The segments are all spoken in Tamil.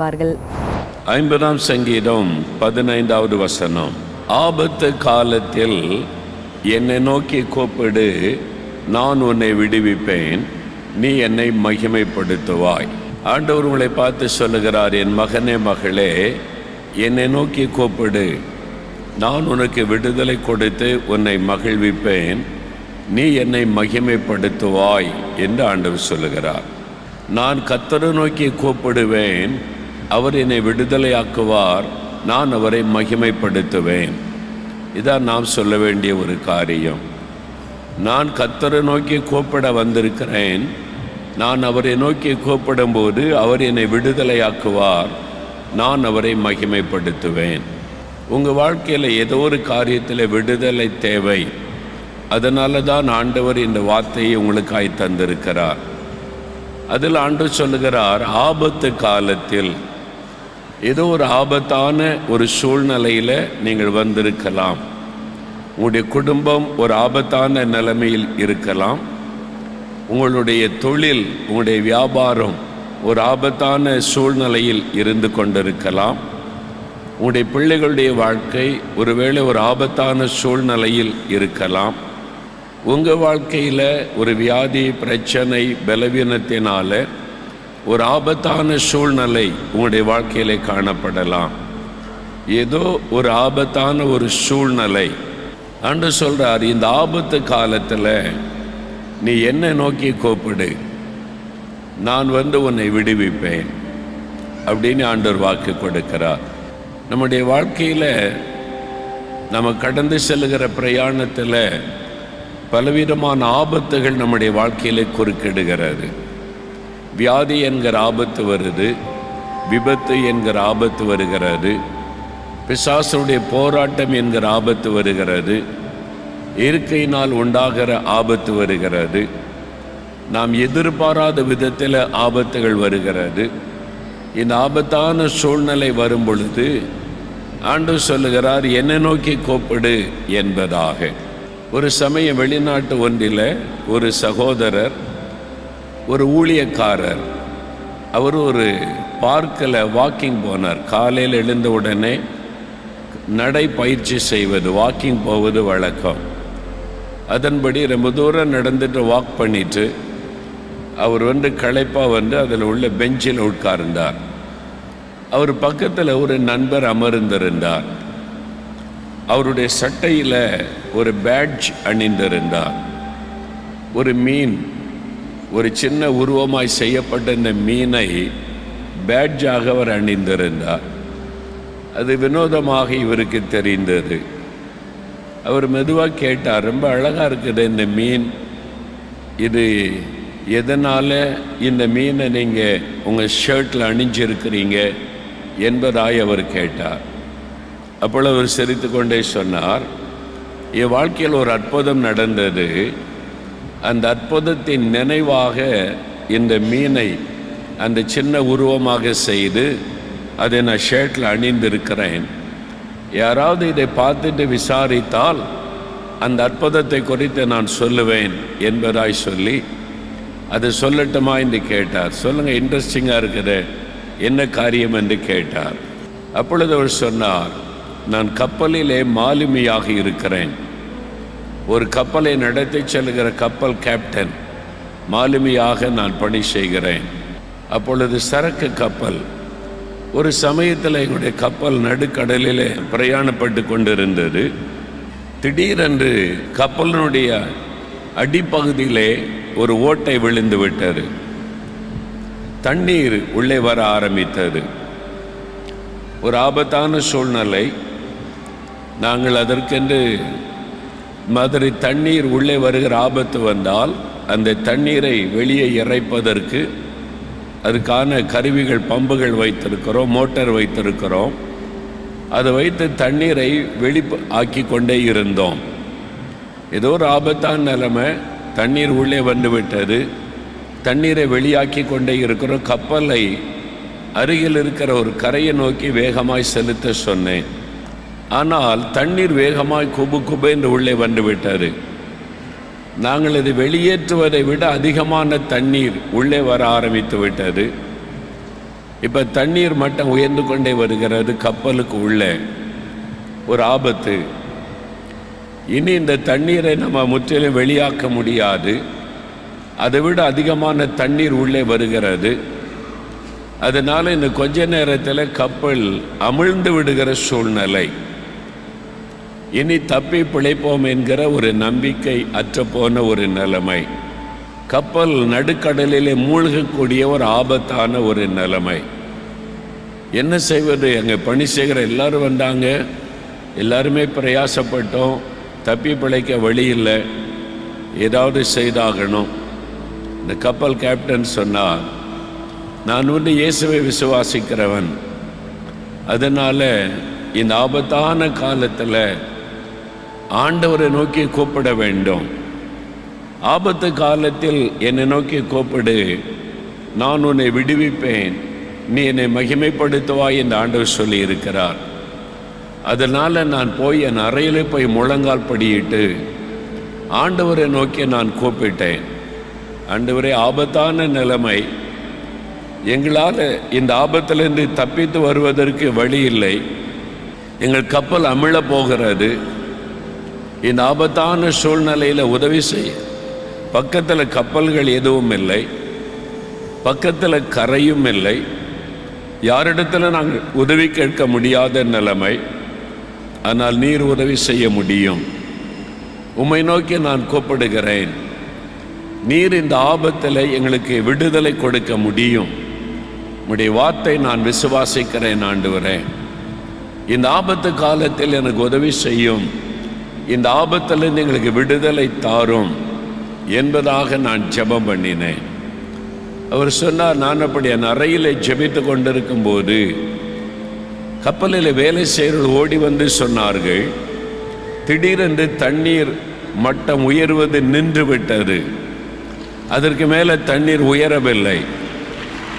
பார்கள் ஐம்பதாம் சங்கீதம் பதினைந்தாவது வசனம். ஆபத்து காலத்தில் என்னை நோக்கி கூப்பிடு நான் உன்னை விடுவிப்பேன் நீ என்னை மகிமைப்படுத்துவாய். ஆண்டவர் உங்களை பார்த்து சொல்லுகிறார் என் மகனே மகளே என்னை நோக்கி கூப்பிடு நான் உனக்கு விடுதலை கொடுத்து உன்னை மகிழ்விப்பேன் நீ என்னை மகிமைப்படுத்துவாய் என்று ஆண்டவர் சொல்லுகிறார். நான் கத்தரை நோக்கி கூப்பிடுவேன் அவர் என்னை விடுதலையாக்குவார் நான் அவரை மகிமைப்படுத்துவேன். இதான் நாம் சொல்ல வேண்டிய ஒரு காரியம். நான் கத்தரை நோக்கி கூப்பிட வந்திருக்கிறேன். நான் அவரை நோக்கி கூப்பிடும்போது அவர் என்னை விடுதலையாக்குவார் நான் அவரை மகிமைப்படுத்துவேன். உங்கள் வாழ்க்கையில் ஏதோ ஒரு காரியத்தில் விடுதலை தேவை. அதனால தான் ஆண்டவர் இந்த வார்த்தையை உங்களுக்காய் தந்திருக்கிறார் அதில் ஆண்டு சொல்லுகிறார் ஆபத்து காலத்தில் ஏதோ ஒரு ஆபத்தான ஒரு சூழ்நிலையில் நீங்கள் வந்திருக்கலாம். உங்களுடைய குடும்பம் ஒரு ஆபத்தான நிலைமையில் இருக்கலாம். உங்களுடைய தொழில் உங்களுடைய வியாபாரம் ஒரு ஆபத்தான சூழ்நிலையில் இருந்து கொண்டிருக்கலாம். உங்களுடைய பிள்ளைகளுடைய வாழ்க்கை ஒருவேளை ஒரு ஆபத்தான சூழ்நிலையில் இருக்கலாம். உங்கள் வாழ்க்கையில் ஒரு வியாதி பிரச்சனை பலவீனத்தினால் ஒரு ஆபத்தான சூழ்நிலை உங்களுடைய வாழ்க்கையிலே காணப்படலாம். ஏதோ ஒரு ஆபத்தான ஒரு சூழ்நிலை. அன்று சொல்கிறார் இந்த ஆபத்து காலத்தில் நீ என்ன நோக்கி கூப்பிடு. நான் வந்து உன்னை விடுவிப்பேன். அப்படின்னு ஆண்டவர் வாக்கு கொடுக்கிறார். நம்முடைய வாழ்க்கையில் நம்ம கடந்து செல்லுகிற பிரயாணத்தில் பலவிதமான ஆபத்துகள் நம்முடைய வாழ்க்கையில் குறுக்கிடுகிறது. வியாதி என்கிற ஆபத்து வருது விபத்து என்கிற ஆபத்து வருகிறது பிசாசனுடைய போராட்டம் என்கிற ஆபத்து வருகிறது இயற்கையினால் உண்டாகிற ஆபத்து வருகிறது. நாம் எதிர்பாராத விதத்தில் ஆபத்துகள் வருகிறது. இந்த ஆபத்தான சூழ்நிலை வரும் பொழுது ஆண்டு சொல்லுகிறார் என்னை நோக்கி கோப்பிடு என்பதாக. ஒரு சமயம் வெளிநாட்டு ஒன்றில் ஒரு சகோதரர் ஒரு ஊழியக்காரர். அவர் ஒரு பார்க்கில் வாக்கிங் போனார். காலையில் எழுந்த உடனே நடை பயிற்சி செய்வது வாக்கிங் போவது வழக்கம். அதன்படி ரொம்ப தூரம் நடந்துட்டு வாக் பண்ணிட்டு அவர் வந்து களைப்பாக வந்து அதில் உள்ள பெஞ்சில் உட்கார்ந்தார். அவர் பக்கத்தில் ஒரு நண்பர் அமர்ந்திருந்தார். அவருடைய சட்டையில் ஒரு பேட்ஜ் அணிந்திருந்தார். ஒரு மீன் ஒரு சின்ன உருவமாய் செய்யப்பட்ட இந்த மீனை பேட்ஜாக அவர் அணிந்திருந்தார். அது வினோதமாக இவருக்கு தெரிந்தது. அவர் மெதுவாக கேட்டார் ரொம்ப அழகாக இருக்குது இந்த மீன். இது எதனால் இந்த மீனை நீங்கள் உங்கள் ஷர்ட்டில் அணிஞ்சிருக்கிறீங்க? என்பதாய் அவர் கேட்டார். அப்பொழுது அவர் சிரித்து கொண்டே சொன்னார் என் வாழ்க்கையில் ஒரு அற்புதம் நடந்தது. அந்த அற்புதத்தின் நினைவாக இந்த மீனை அந்த சின்ன உருவமாக செய்து அதை நான் ஷர்ட்டில் அணிந்திருக்கிறேன். யாராவது இதை பார்த்துட்டு விசாரித்தால் அந்த அற்புதத்தை குறித்து நான் சொல்லுவேன் என்பதாய் சொல்லி அது சொல்லட்டுமா என்று கேட்டார். சொல்லுங்கள் இன்ட்ரெஸ்டிங்காக இருக்குது. என்ன காரியம் என்று கேட்டார். அப்பொழுது அவர் சொன்னார் நான் கப்பலிலே மாலுமியாக இருக்கிறேன். ஒரு கப்பலை நடத்தி செல்கிற கப்பல் கேப்டன். மாலுமியாக நான் பணி செய்கிறேன். அப்பொழுது சரக்கு கப்பல். ஒரு சமயத்தில் எங்களுடைய கப்பல் நடுக்கடலில் பிரயாணப்பட்டு கொண்டிருந்தது. திடீரென்று கப்பலினுடைய அடிப்பகுதியிலே ஒரு ஓட்டை விழுந்து விட்டது. தண்ணீர் உள்ளே வர ஆரம்பித்தது. ஒரு ஆபத்தான சூழ்நிலை. நாங்கள் அதற்கென்று மாதிரி தண்ணீர் உள்ளே வருகிற ஆபத்து வந்தால் அந்த தண்ணீரை வெளியே இறைப்பதற்கு அதுக்கான கருவிகள் பம்புகள் வைத்திருக்கிறோம் மோட்டார் வைத்திருக்கிறோம். அதை வைத்து தண்ணீரை வெளி ஆக்கி கொண்டே இருந்தோம். ஏதோ ஒரு ஆபத்தான நிலைமை தண்ணீர் உள்ளே வந்துவிட்டது தண்ணீரை வெளியாக்கி கொண்டே இருக்கிறோம். கப்பலை அருகில் இருக்கிற ஒரு கரையை நோக்கி வேகமாய் செலுத்த சொன்னேன். ஆனால் தண்ணீர் வேகமாய் குபு குபென்று உள்ளே வந்துவிட்டார் நாங்கள் இதை வெளியேற்றுவதை விட அதிகமான தண்ணீர் உள்ளே வர ஆரம்பித்து விட்டது. இப்போ தண்ணீர் மட்டம் உயர்ந்து கொண்டே வருகிறது கப்பலுக்கு உள்ளே. ஒரு ஆபத்து. இனி இந்த தண்ணீரை நம்ம முற்றிலும் வெளியாக்க முடியாது. அதை விட அதிகமான தண்ணீர் உள்ளே வருகிறது. அதனால் இந்த கொஞ்ச நேரத்தில் கப்பல் அமிழ்ந்து விடுகிற சூழ்நிலை. இனி தப்பி பிழைப்போம் என்கிற ஒரு நம்பிக்கை அற்றப்போன ஒரு நிலைமை. கப்பல் நடுக்கடலிலே மூழ்கக்கூடிய ஒரு ஆபத்தான ஒரு நிலைமை. என்ன செய்வது? எங்கள் பணி செய்கிற எல்லாரும் வந்தாங்க. எல்லாருமே பிரயாசப்பட்டோம். தப்பி பிழைக்க வழி இல்லை. ஏதாவது செய்தாகணும். இந்த கப்பல் கேப்டன் சொன்னார் நான் வந்து இயேசுவை விசுவாசிக்கிறவன். அதனால் இந்த ஆபத்தான காலத்தில் ஆண்டவரை நோக்கி கூப்பிட வேண்டும். ஆபத்து காலத்தில் என்னை நோக்கி கூப்பிடு. நான் உன்னை விடுவிப்பேன். நீ என்னை மகிமைப்படுத்துவாய் என்று ஆண்டவர் சொல்லி இருக்கிறார் அதனால் நான் போய் என் அறையில் போய் முழங்கால் படியிட்டு ஆண்டவரை நோக்கி நான் கூப்பிட்டேன். ஆண்டவரே ஆபத்தான நிலைமை. எங்களால் இந்த ஆபத்திலிருந்து தப்பித்து வருவதற்கு வழி இல்லை. எங்கள் கப்பல் அமிழ போகிறது. இந்த ஆபத்தான சூழ்நிலையில் உதவி செய்ய. பக்கத்தில் கப்பல்கள் எதுவும் இல்லை. பக்கத்தில் கரையும் இல்லை. யாரிடத்தில் நாங்கள் உதவி கேட்க முடியாத நிலைமை. ஆனால் நீர் உதவி செய்ய முடியும். உம்மை நோக்கி நான் கூப்பிடுகிறேன். நீர் இந்த ஆபத்தில் எங்களுக்கு விடுதலை கொடுக்க முடியும். உடைய வார்த்தை நான் விசுவாசிக்கிறேன் ஆண்டவரேன் இந்த ஆபத்து காலத்தில் எனக்கு உதவி செய்யும். இந்த ஆபத்திலிருந்து எங்களுக்கு விடுதலை தாரும் என்பதாக நான் ஜெபம் பண்ணினேன். அவர் சொன்னார் நான் அப்படி என் அறையில் ஜெபித்து கொண்டிருக்கும் போது கப்பலில் வேலை செய்கிறவர்கள் ஓடி வந்து சொன்னார்கள் திடீரென்று தண்ணீர் மட்டம் உயர்வது நின்று விட்டது அதற்கு மேலே தண்ணீர் உயரவில்லை.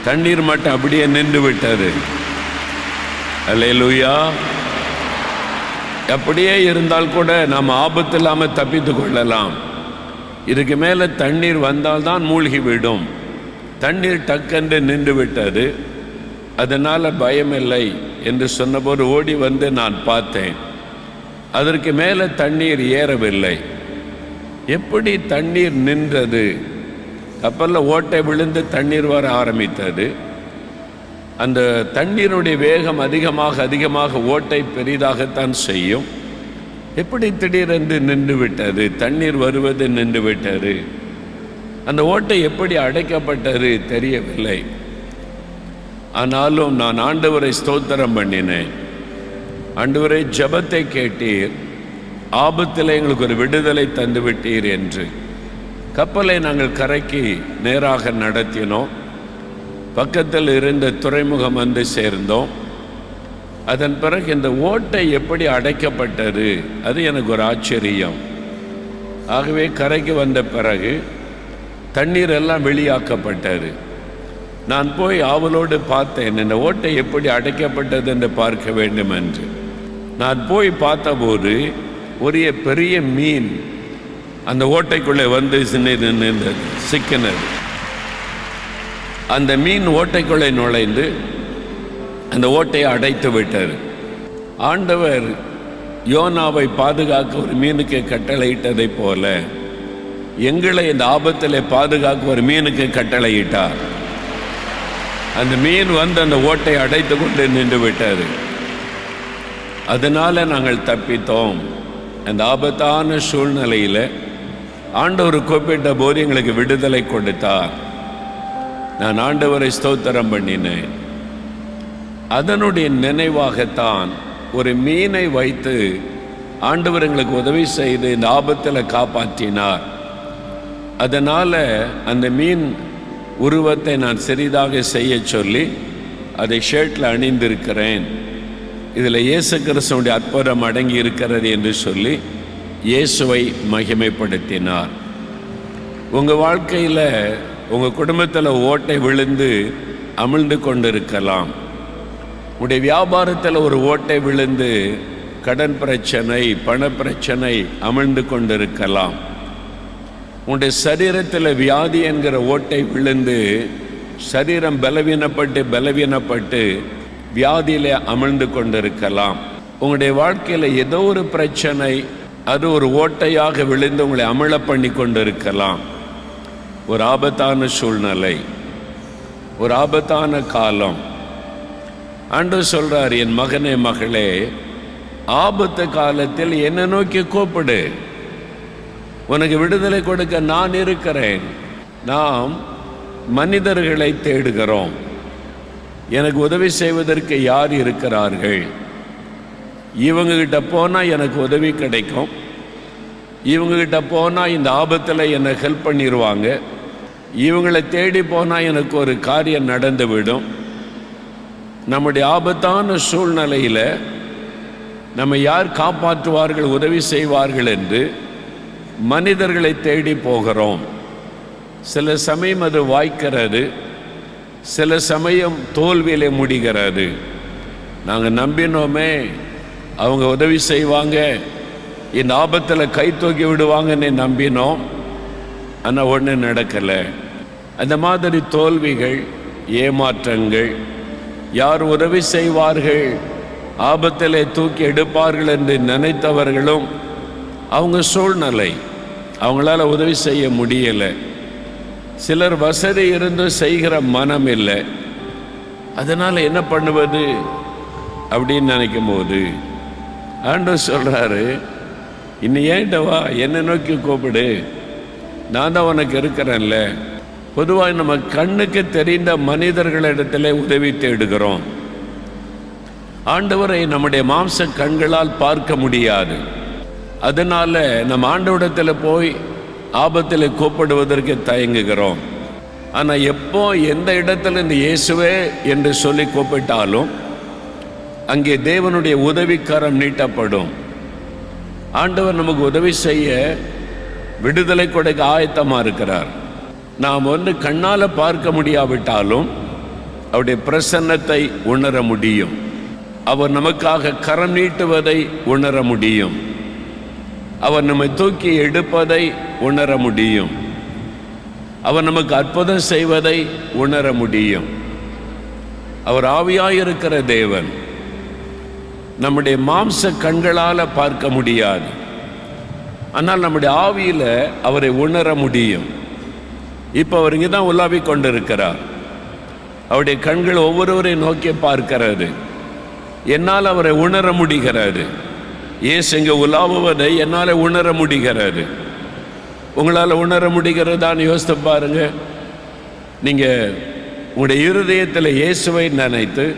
தண்ணீர் மட்டம் அப்படியே நின்று விட்டது அல்லேலூயா அப்படியே இருந்தால் கூட நாம் ஆபத்து இல்லாமல் தப்பித்து கொள்ளலாம். இதுக்கு மேலே தண்ணீர் வந்தால்தான் மூழ்கி விடும். தண்ணீர் டக்கென்று நின்று விட்டது. அதனால் பயமில்லை என்று சொன்னபோது ஓடி வந்து நான் பார்த்தேன். அதற்கு மேலே தண்ணீர் ஏறவில்லை. எப்படி தண்ணீர் நின்றது? கப்பலில் ஓட்டை விழுந்து தண்ணீர் வர ஆரம்பித்தது. அந்த தண்ணீருடைய வேகம் அதிகமாக அதிகமாக ஓட்டை பெரிதாகத்தான் செய்யும். எப்படி திடீரென்று நின்று விட்டது தண்ணீர் வருவது நின்று விட்டது அந்த ஓட்டை எப்படி அடைக்கப்பட்டது தெரியவில்லை. ஆனாலும் நான் ஆண்டவரை ஸ்தோத்திரம் பண்ணினேன். ஆண்டவரை ஜெபத்தை கேட்டீர். ஆபத்தில் எங்களுக்கு ஒரு விடுதலை தந்துவிட்டீர் என்று. கப்பலை நாங்கள் கரைக்கு நேராக நடத்தினோம். பக்கத்தில் இருந்த துறைமுகம் வந்து சேர்ந்தோம். அதன் பிறகு இந்த ஓட்டை எப்படி அடைக்கப்பட்டது? அது எனக்கு ஒரு ஆச்சரியம். ஆகவே கரைக்கு வந்த பிறகு தண்ணீர் எல்லாம் வெளியாக்கப்பட்டது. நான் போய் ஆவலோடு பார்த்தேன் இந்த ஓட்டை எப்படி அடைக்கப்பட்டது என்று பார்க்க வேண்டும் என்று நான் போய் பார்த்தபோது ஒரு பெரிய மீன் அந்த ஓட்டைக்குள்ளே வந்து சின்ன சிக்கினது. அந்த மீன் ஓட்டைக்குள்ளே நுழைந்து அந்த ஓட்டையை அடைத்து விட்டது. ஆண்டவர் யோனாவை பாதுகாக்க ஒரு மீனுக்கு கட்டளையிட்டதைப் போல எங்களை இந்த ஆபத்தில் பாதுகாக்க ஒரு மீனுக்கு கட்டளையிட்டார். அந்த மீன் வந்து அந்த ஓட்டை அடைத்து கொண்டு நின்று விட்டது. அதனால் நாங்கள் தப்பித்தோம். அந்த ஆபத்தான சூழ்நிலையில் ஆண்டவர் கூப்பிட்ட போது எங்களுக்கு விடுதலை கொடுத்தார். நான் ஆண்டவரை ஸ்தோத்திரம் பண்ணினேன். அதனுடைய நினைவாகத்தான் ஒரு மீனை வைத்து ஆண்டவர் எங்களுக்கு உதவி செய்து இந்த ஆபத்தில் காப்பாற்றினார். அதனால் அந்த மீன் உருவத்தை நான் சிறிதாக செய்ய சொல்லி அதை ஷர்ட்டில் அணிந்திருக்கிறேன். இதில் இயேசு கிறிஸ்தனுடைய அற்புதம் அடங்கி இருக்கிறது என்று சொல்லி இயேசுவை மகிமைப்படுத்தினார். உங்கள் வாழ்க்கையில் உங்கள் குடும்பத்தில் ஓட்டை விழுந்து அமிழ்ந்து கொண்டிருக்கலாம். உடைய வியாபாரத்தில் ஒரு ஓட்டை விழுந்து கடன் பிரச்சனை பண பிரச்சனை அமிழ்ந்து கொண்டிருக்கலாம். உன்னுடைய சரீரத்தில் வியாதி என்கிற ஓட்டை விழுந்து சரீரம் பலவீனப்பட்டு பலவீனப்பட்டு வியாதியில் அமிழ்ந்து கொண்டிருக்கலாம். உங்களுடைய வாழ்க்கையில் ஏதோ ஒரு பிரச்சனை அது ஒரு ஓட்டையாக விழுந்து உங்களை அமிழ பண்ணி கொண்டிருக்கலாம். ஒரு ஆபத்தான சூழ்நிலை ஒரு ஆபத்தான காலம். ஆண்டு சொல்றார் என் மகனே மகளே ஆபத்து காலத்தில் என்னை நோக்கி கூப்பிடு. உனக்கு விடுதலை கொடுக்க நான் இருக்கிறேன். நாம் மனிதர்களை தேடுகிறோம். எனக்கு உதவி செய்வதற்கு யார் இருக்கிறார்கள்? இவங்க கிட்ட போனால் எனக்கு உதவி கிடைக்கும். இவங்க கிட்ட போனால் இந்த ஆபத்தில் என்னை ஹெல்ப் பண்ணிடுவாங்க இவங்களை தேடி போனால் எனக்கு ஒரு காரியம் நடந்து விடும் நம்முடைய ஆபத்தான சூழ்நிலையில் நம்ம யார் காப்பாற்றுவார்கள் உதவி செய்வார்கள் என்று மனிதர்களை தேடி போகிறோம். சில சமயம் அது வாய்க்கிறது சில சமயம் தோல்வியில் முடிகிறது. நாங்கள் நம்பினோமே அவங்க உதவி செய்வாங்க இந்த ஆபத்தில் கை தூக்கி விடுவாங்கன்னு நம்பினோம். ஆனால் ஒன்றும் நடக்கலை. அந்த மாதிரி தோல்விகள் ஏமாற்றங்கள் யார் உதவி செய்வார்கள் ஆபத்திலே தூக்கி எடுப்பார்கள் என்று நினைத்தவர்களும் அவங்க சூழ்நிலை அவங்களால உதவி செய்ய முடியலை. சிலர் வசதி இருந்து செய்கிற மனம் இல்லை. அதனால் என்ன பண்ணுவது? அப்படின்னு நினைக்கும் போது ஆண்டு சொல்கிறாரு இன்னும் ஏன்டவா என்னை நோக்கி கூப்பிடு. நான் தான் உனக்கு இருக்கிறேன்ல. பொதுவாக நம்ம கண்ணுக்கு தெரிந்த மனிதர்களிடத்தில் உதவி தேடுகிறோம். ஆண்டவரை நம்முடைய மாம்ச கண்களால் பார்க்க முடியாது. அதனால நம்ம ஆண்டவரிடத்தில் போய் ஆபத்தில் கூப்பிடுவதற்கு தயங்குகிறோம். ஆனால் எப்போ எந்த இடத்துல இந்த இயேசுவே என்று சொல்லி கூப்பிட்டாலும் அங்கே தேவனுடைய உதவிக்காரம் நீட்டப்படும். ஆண்டவர் நமக்கு உதவி செய்ய விடுதலை கொடுக்க ஆயத்தமாக இருக்கிறார். நாம் வந்து கண்ணால் பார்க்க முடியாவிட்டாலும் அவருடைய பிரசன்னத்தை உணர முடியும். அவர் நமக்காக கரம் நீட்டுவதை உணர முடியும். அவர் நம்மை தூக்கி எடுப்பதை உணர முடியும். அவர் நமக்கு அற்புதம் செய்வதை உணர முடியும். அவர் ஆவியாயிருக்கிற தேவன். நம்முடைய மாம்ச கண்களால் பார்க்க முடியாது. ஆனால் நம்முடைய ஆவியில் அவரை உணர முடியும். இப்போ அவர் இங்கே தான் உலாவிக் கொண்டிருக்கிறார். அவருடைய கண்கள் ஒவ்வொருவரை நோக்கி பார்க்கிறாரு என்னால் அவரை உணர முடிகிறாரு ஏசு இங்கே உலாவுவதை என்னால் உணர முடிகிறாரு உங்களால் உணர முடிகிறதான்னு யோசித்து பாருங்க. நீங்கள் உங்களுடைய இருதயத்தில் இயேசுவை நினைத்து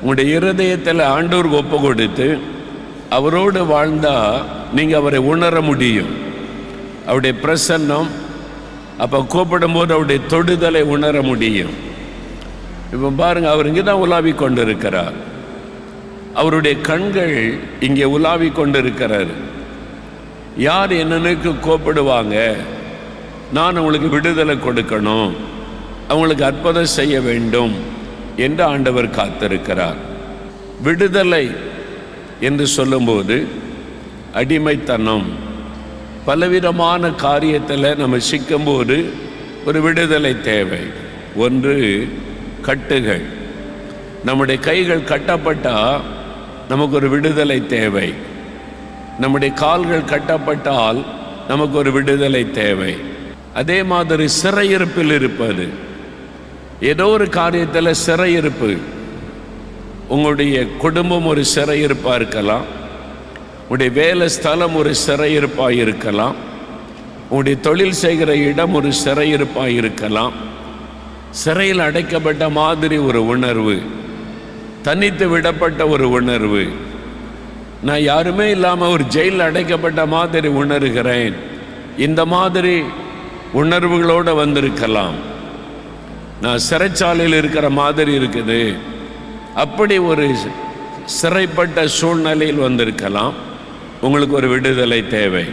உங்களுடைய இருதயத்தில் ஆண்டோருக்கு ஒப்பு கொடுத்து அவரோடு வாழ்ந்தால் நீங்கள் அவரை உணர முடியும். அவருடைய பிரசன்னம் அப்போ கூப்பிடும்போது அவருடைய தொடுதலை உணர முடியும். இப்போ பாருங்கள் அவர் இங்கே தான் உலாவி கொண்டு இருக்கிறார் அவருடைய கண்கள் இங்கே உலாவி கொண்டு இருக்கிறார் யார் என்னனுக்கு கோப்பிடுவாங்க? நான் அவங்களுக்கு விடுதலை கொடுக்கணும். அவங்களுக்கு அற்புதம் செய்ய வேண்டும் என்று ஆண்டவர் காத்திருக்கிறார். விடுதலை என்று சொல்லும்போது அடிமைத்தனம். பலவிதமான காரியத்தில் நம்ம சிக்கும்போது ஒரு விடுதலை தேவை. ஒன்று கட்டுகள். நம்முடைய கைகள் கட்டப்பட்டால் நமக்கு ஒரு விடுதலை தேவை. நம்முடைய கால்கள் கட்டப்பட்டால் நமக்கு ஒரு விடுதலை தேவை. அதே மாதிரி சிறையிருப்பில் இருப்பது. ஏதோ ஒரு காரியத்தில் சிறையிருப்பு. உங்களுடைய குடும்பம் ஒரு சிறையிருப்பாக இருக்கலாம். உடைய வேலை ஸ்தலம் ஒரு சிறையிருப்பாக இருக்கலாம் உன்னுடைய தொழில் செய்கிற இடம் ஒரு சிறையிருப்பாக இருக்கலாம் சிறையில் அடைக்கப்பட்ட மாதிரி ஒரு உணர்வு தனித்து விடப்பட்ட ஒரு உணர்வு. நான் யாருமே இல்லாமல் ஒரு ஜெயிலில் அடைக்கப்பட்ட மாதிரி உணர்கிறேன். இந்த மாதிரி உணர்வுகளோடு வந்திருக்கலாம். நான் சிறைச்சாலையில் இருக்கிற மாதிரி இருக்குது. அப்படி ஒரு சிறைப்பட்ட சூழ்நிலையில் வந்திருக்கலாம். உங்களுக்கு ஒரு விடுதலை தேவை.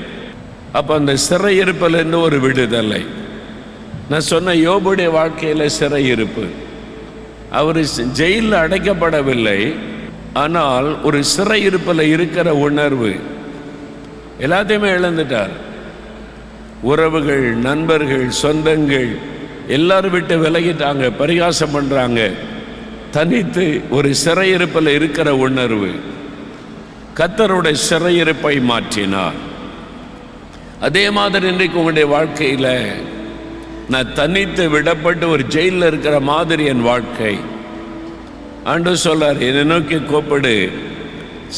அப்போ அந்த சிறையிருப்பிலிருந்து ஒரு விடுதலை. நான் சொன்ன யோபுடைய வாழ்க்கையில் சிறையிருப்பு அவர் ஜெயிலில் அடைக்கப்படவில்லை. ஆனால் ஒரு சிறையிருப்பில் இருக்கிற உணர்வு. எல்லாத்தையுமே இழந்துட்டார். உறவுகள் நண்பர்கள் சொந்தங்கள் எல்லாரும் விட்டு விலகிட்டாங்க பரிகாசம் பண்ணுறாங்க தனித்து ஒரு சிறையிருப்பில் இருக்கிற உணர்வு. கத்தருடைய சிறையிருப்பை மாற்றினார். அதே மாதிரி இன்றைக்கு உங்களுடைய வாழ்க்கையில் நான் தனித்து விடப்பட்டு ஒரு ஜெயிலில் இருக்கிற மாதிரி என் வாழ்க்கை. ஆண்டு சொல்லார் என்னை நோக்கி கூப்பிடு.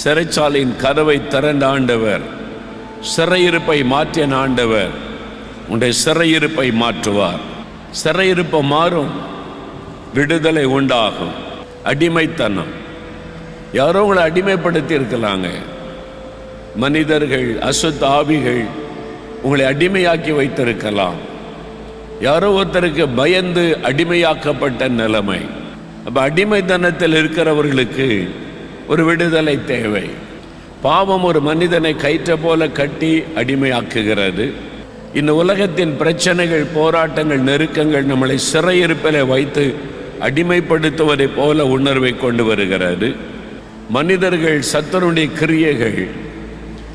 சிறைச்சாலையின் கதவை திறந்த ஆண்டவர். சிறையிருப்பை மாற்றிய ஆண்டவர் உன்னுடைய சிறையிருப்பை மாற்றுவார். சிறையிருப்பை மாறும் விடுதலை உண்டாகும். அடிமைத்தனம். யாரோ உங்களை அடிமைப்படுத்தி இருக்கலாங்க மனிதர்கள் அசுத்த ஆவிகள் உங்களை அடிமையாக்கி வைத்திருக்கலாம். யாரோ ஒருத்தருக்கு பயந்து அடிமையாக்கப்பட்ட நிலைமை. அப்போ அடிமைத்தனத்தில் இருக்கிறவர்களுக்கு ஒரு விடுதலை தேவை. பாவம் ஒரு மனிதனை கயிற்ற போல கட்டி அடிமையாக்குகிறது. இந்த உலகத்தின் பிரச்சனைகள் போராட்டங்கள் நெருக்கங்கள் நம்மளை சிறையிருப்பில் வைத்து அடிமைப்படுத்துவதை போல உணர்வை கொண்டு வருகிறது. மனிதர்கள் சத்தனுடைய கிரியைகள்.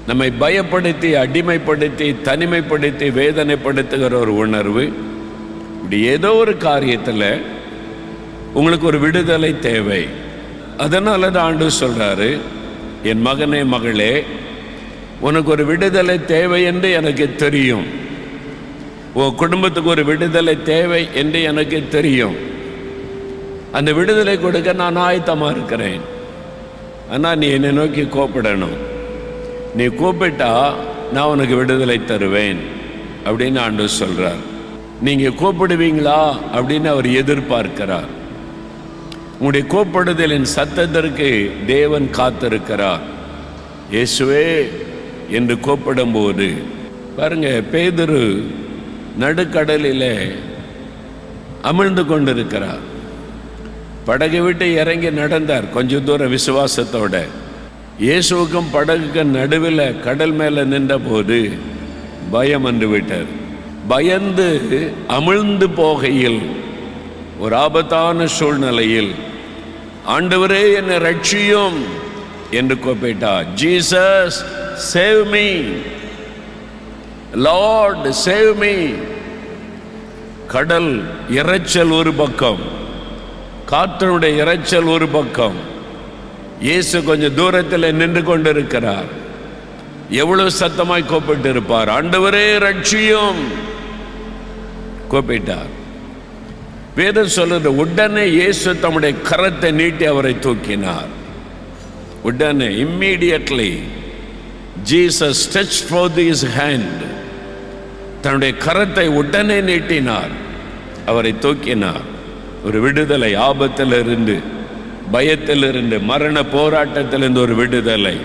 நம்மை பயப்படுத்தி அடிமைப்படுத்தி தனிமைப்படுத்தி வேதனைப்படுத்துகிற ஒரு உணர்வு. இப்படி ஏதோ ஒரு காரியத்தில் உங்களுக்கு ஒரு விடுதலை தேவை. அதனால தான் ஆண்டு சொல்கிறாரு என் மகனே மகளே உனக்கு ஒரு விடுதலை தேவை என்று எனக்கு தெரியும். உன் குடும்பத்துக்கு ஒரு விடுதலை தேவை என்று எனக்கு தெரியும். அந்த விடுதலை கொடுக்க நான் ஆயத்தமாக இருக்கிறேன். ஆனால் நீ என்னை நோக்கி கூப்பிடணும். நீ கூப்பிட்டா நான் உனக்கு விடுதலை தருவேன் அப்படின்னு ஆண்டு சொல்கிறார் நீங்கள் கூப்பிடுவீங்களா அப்படின்னு அவர் எதிர்பார்க்கிறார். உங்களுடைய கூப்பிடுதலின் சத்தத்திற்கு தேவன் காத்திருக்கிறார். இயேசுவே என்று கூப்பிடும்போது பாருங்க பேதுரு நடுக்கடலிலே அமிழ்ந்து கொண்டிருக்கிறார். படகு விட்டு இறங்கி நடந்தார் கொஞ்ச தூரம் விசுவாசத்தோட. இயேசுவுக்கும் படகுக்கும் நடுவில் கடல் மேலே நின்றபோது பயம் வந்து விட்டார் பயந்து அமிழ்ந்து போகையில் ஒரு ஆபத்தான சூழ்நிலையில் ஆண்டவரே என்னை ரட்சியும் என்று கூப்பிட்டார். Jesus save me. Lord save me. கடல் இறைச்சல் ஒரு பக்கம். காற்றனுடைய இரைச்சல் ஒரு பக்கம். இயேசு கொஞ்சம் தூரத்தில் நின்று கொண்டிருக்கிறார். எவ்வளவு சத்தமாய் கூப்பிட்டு இருப்பார் ஆண்டவரே ரட்சியும் கூப்பிட்டார். வேதம் சொல்றது உடனே இயேசு தம்முடைய கரத்தை நீட்டி அவரை தூக்கினார். உடனே immediately Jesus touch for this hand தன்னுடைய கரத்தை உடனே நீட்டினார். அவரை தூக்கினார். ஒரு விடுதலை ஆபத்திலிருந்து பயத்திலிருந்து மரண போராட்டத்திலிருந்து ஒரு விடுதலை.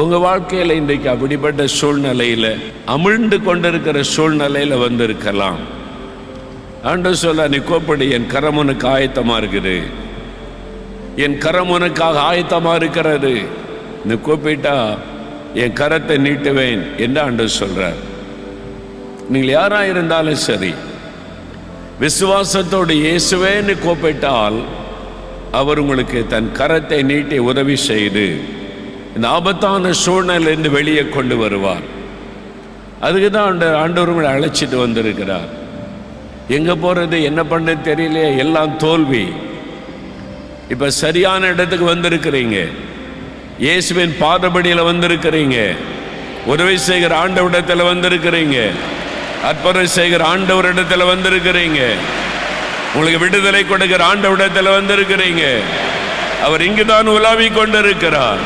உங்க வாழ்க்கையில இன்றைக்கு அப்படிப்பட்ட சூழ்நிலையில அமிழ்ந்து கொண்டிருக்கிற சூழ்நிலையில வந்திருக்கலாம். ஆண்டு சொல்ல நீ கோப்படி என் கரம் உனக்கு ஆயத்தமா இருக்குது. என் கரம் உனக்காக ஆயத்தமா இருக்கிறது. நீ கூப்பிட்டா என் கரத்தை நீட்டுவேன் என்று ஆண்டு சொல்கிறார் நீங்கள் யாரா இருந்தாலும் சரி விசுவாசத்தோடு இயேசுவேன்னு கூப்பிட்டால் அவர் உங்களுக்கு தன் கரத்தை நீட்டி உதவி செய்து இந்த ஆபத்தான சூழ்நிலிருந்து வெளியே கொண்டு வருவார். அதுக்கு தான் அந்த ஆண்டவர்களை அழைச்சிட்டு வந்திருக்கிறார். எங்கே போகிறது என்ன பண்ண தெரியலையே எல்லாம் தோல்வி. இப்போ சரியான இடத்துக்கு வந்திருக்கிறீங்க. இயேசுவின் பாதபடியில் வந்திருக்கிறீங்க. உதவி செய்கிற ஆண்டவிடத்தில் வந்திருக்கிறீங்க. அற்புதம் செய்கிற ஆண்டவரிடத்தில் வந்திருக்கிறீங்க. உங்களுக்கு விடுதலை கொடுக்கிற ஆண்டவரிடத்தில் வந்திருக்கிறீங்க. அவர் இங்குதான் உலாவி கொண்டிருக்கிறார்.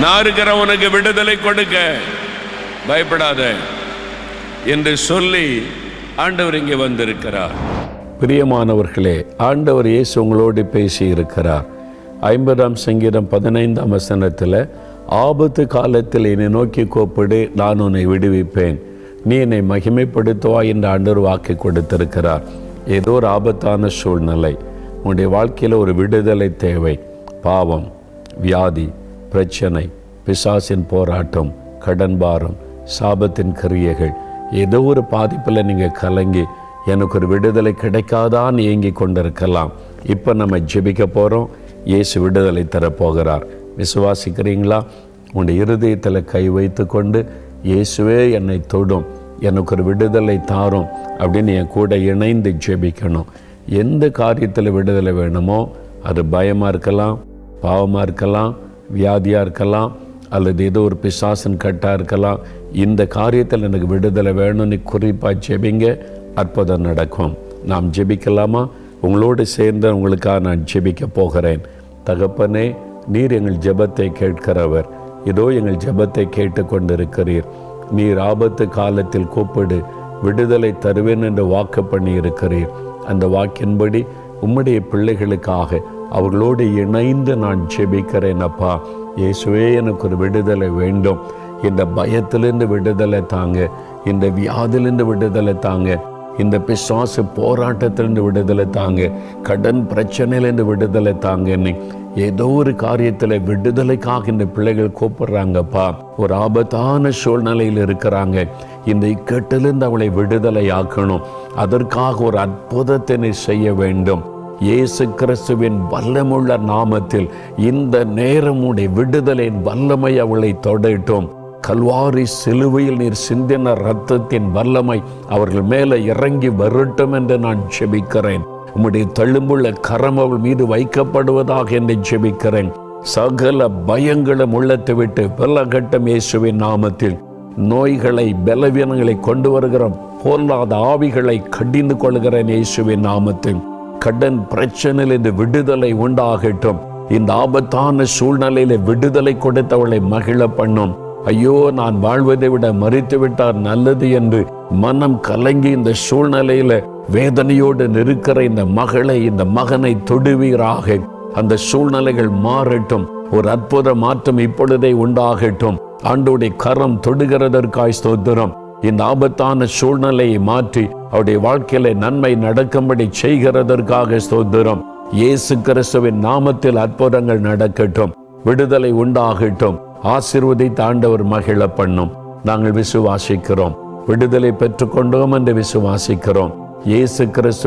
நான் இருக்கிற உனக்கு விடுதலை கொடுக்க. பயப்படாத. என்று சொல்லி ஆண்டவர் இங்கே வந்திருக்கிறார். பிரியமானவர்களே ஆண்டவர் இயேசு உங்களோடு பேசி இருக்கிறார் ஐம்பதாம் சங்கீதம் பதினைந்தாம் வசனத்தில் ஆபத்து காலத்தில் என்னை நோக்கி கோப்பிடு நான் உன்னை விடுவிப்பேன். நீ என்னை மகிமைப்படுத்துவா என்று ஆண்டவர் வாக்கு கொடுத்திருக்கிறார். ஏதோ ஒரு ஆபத்தான சூழ்நிலை. உன்னுடைய வாழ்க்கையில் ஒரு விடுதலை தேவை. பாவம் வியாதி பிரச்சனை பிசாசின் போராட்டம் கடன் பாரம் சாபத்தின் கிரியைகள் ஏதோ ஒரு பாதிப்பில் நீங்கள் கலங்கி எனக்கு ஒரு விடுதலை கிடைக்காதான்னு ஏங்கி கொண்டிருக்கலாம். இப்போ நம்ம ஜெபிக்க போகிறோம் இயேசு விடுதலை தரப்போகிறார். விசுவாசிக்கிறீங்களா? உங்களுடைய இருதயத்தில் கை வைத்து கொண்டு இயேசுவே என்னை தொடும் எனக்கு ஒரு விடுதலை தாரும் அப்படின்னு என் கூட இணைந்து ஜெபிக்கணும். எந்த காரியத்தில் விடுதலை வேணுமோ அது பயமாக இருக்கலாம் பாவமாக இருக்கலாம் வியாதியாக இருக்கலாம் அல்லது ஏதோ ஒரு பிசாசன் கட்டாக இருக்கலாம் இந்த காரியத்தில் எனக்கு விடுதலை வேணும்னு குறிப்பாக ஜெபிங்க அற்புதம் நடக்கும். நாம் ஜெபிக்கலாமா? உங்களோடு சேர்ந்து உங்களுக்காக நான் ஜெபிக்க போகிறேன். தகப்பனே நீர் எங்கள் ஜெபத்தை கேட்கிறவர். இதோ எங்கள் ஜெபத்தை கேட்டுக்கொண்டிருக்கிறீர். நீர் ஆபத்து காலத்தில் கூப்பிடு விடுதலை தருவேன் என்று வாக்கு பண்ணி இருக்கிறீர் அந்த வாக்கின்படி உம்முடைய பிள்ளைகளுக்காக அவர்களோடு இணைந்து நான் ஜெபிக்கிறேன் அப்பா. இயேசுவே எனக்கு ஒரு விடுதலை வேண்டும். இந்த பயத்திலிருந்து விடுதலை தாங்க இந்த வியாதிலிருந்து விடுதலை தாங்க இந்த பிசாசு போராட்டத்திலிருந்து விடுதலை தாங்க கடன் பிரச்சனையிலேருந்து விடுதலை தாங்க ஏதோ ஒரு காரியத்தில் விடுதலைக்காக இந்த பிள்ளைகள் கூப்பிடுறாங்கப்பா. ஒரு ஆபத்தான சூழ்நிலையில் இருக்கிறாங்க. இந்த இக்கட்டிலிருந்து அவளை விடுதலை ஆக்கணும் அதற்காக ஒரு அற்புதத்தினை செய்ய வேண்டும். இயேசு கிறிஸ்துவின் வல்லமுள்ள நாமத்தில் இந்த நேரமுடைய விடுதலின் வல்லமை அவளை தொடட்டும் கல்வாரி சிலுவையில் நீர் சிந்தின ரத்தத்தின் வல்லமை அவர்கள் மேலே இறங்கி வரட்டும் என்று நான் செபிக்கிறேன் உம்முடைய தள்ளும்புள்ள கரம் அவள் மீது வைக்கப்படுவதாக என்று ஜெபிக்கிறேன். சகல பயங்களும் உள்ளத்தை விட்டு வெள்ளகட்டம் இயேசுவின் நாமத்தில். நோய்களை பலவீனங்களை கொண்டு வருகிற பொல்லாத ஆவிகளை கடிந்து கொள்கிறேன் இயேசுவின் நாமத்தில். கடன் பிரச்சனையில் இந்த விடுதலை உண்டாகட்டும். இந்த ஆபத்தான சூழ்நிலையில விடுதலை கொடுத்தவளை மகிழ பண்ணும். ஐயோ நான் வாழ்வதை விட மறித்து விட்டார் நல்லது என்று மனம் கலங்கி இந்த சூழ்நிலையில வேதனையோடு நிற்கிற இந்த மகளை இந்த மகனை தொடுவீராக. அந்த சூழ்நிலைகள் மாறட்டும். ஒரு அற்புத மாற்றம் இப்பொழுதே உண்டாகட்டும். ஆண்டோடைய கரம் தொடுகிறதற்காய் ஸ்தோத்திரம். இந்த ஆபத்தான சூழ்நிலையை மாற்றி அவருடைய வாழ்க்கையில நன்மை நடக்கும்படி செய்கிறதற்காக ஸ்தோத்திரம். இயேசு கிறிஸ்துவின் நாமத்தில் அற்புதங்கள் நடக்கட்டும். விடுதலை உண்டாகட்டும். ஆசிர்வதித்து ஆண்டவர் மகிழ பண்ணும் நாங்கள் விசுவாசிக்கிறோம். விடுதலை பெற்றுக்கொண்டோம் என்று விசுவாசிக்கிறோம். இயேசு கிறிஸ்துவின்